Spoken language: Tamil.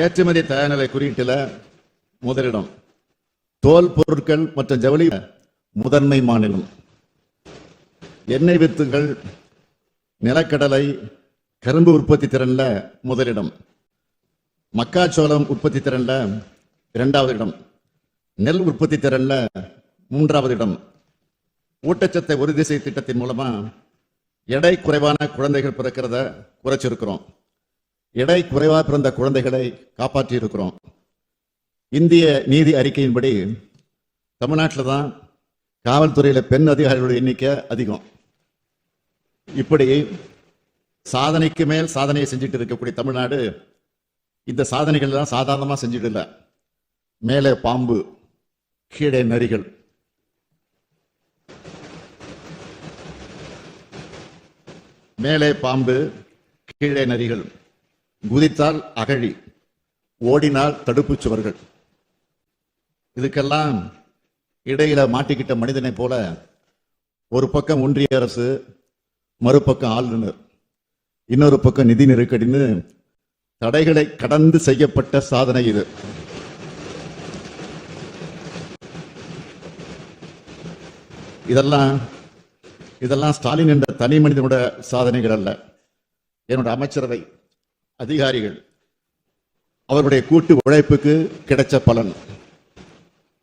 ஏற்றுமதி தயார்நிலை குறியீட்டில் முதலிடம் தோல் பொருட்கள் மற்றும் ஜவுளி முதன்மை மாநிலம். எண்ணெய் வித்துகள் நிலக்கடலை கரும்பு உற்பத்தி திறனில் முதலிடம். மக்காச்சோளம் உற்பத்தி திறனில் இரண்டாவது இடம் நெல் உற்பத்தி திறனில் மூன்றாவது இடம் ஊட்டச்சத்தை உறுதி செய் திட்டத்தின் மூலமாக எடை குறைவான குழந்தைகள் பிறக்கிறத குறைச்சிருக்கிறோம். எடை குறைவாக பிறந்த குழந்தைகளை காப்பாற்றி இருக்கிறோம் இந்திய நீதி அறிக்கையின்படி தமிழ்நாட்டில் தான் காவல்துறையில் பெண் அதிகாரிகளுடைய எண்ணிக்கை அதிகம். இப்படி சாதனைக்கு மேல் சாதனையை செஞ்சுட்டு இருக்கக்கூடிய தமிழ்நாடு இந்த சாதனைகள் தான் சாதாரணமாக செஞ்சுட்டு இல்லை மேலே பாம்பு கீழே நரிகள். மேலே பாம்பு கீழே நரிகள். குதித்தால் அகழி ஓடினால் தடுப்பு சுவர்கள். இதுக்கெல்லாம் இடையில மாட்டிக்கிட்ட மனிதனை போல ஒரு பக்கம் ஒன்றிய அரசு மறுபக்கம் ஆளுநர் இன்னொரு பக்கம் நிதி நெருக்கடின்னு தடைகளை கடந்து செய்யப்பட்ட சாதனை இது. இதெல்லாம் இதெல்லாம் ஸ்டாலின் என்ற தனி மனிதனோட சாதனைகள் அல்ல. என்னோட அமைச்சரவை அதிகாரிகள் அவருடைய கூட்டு உழைப்புக்கு கிடைச்ச பலன்.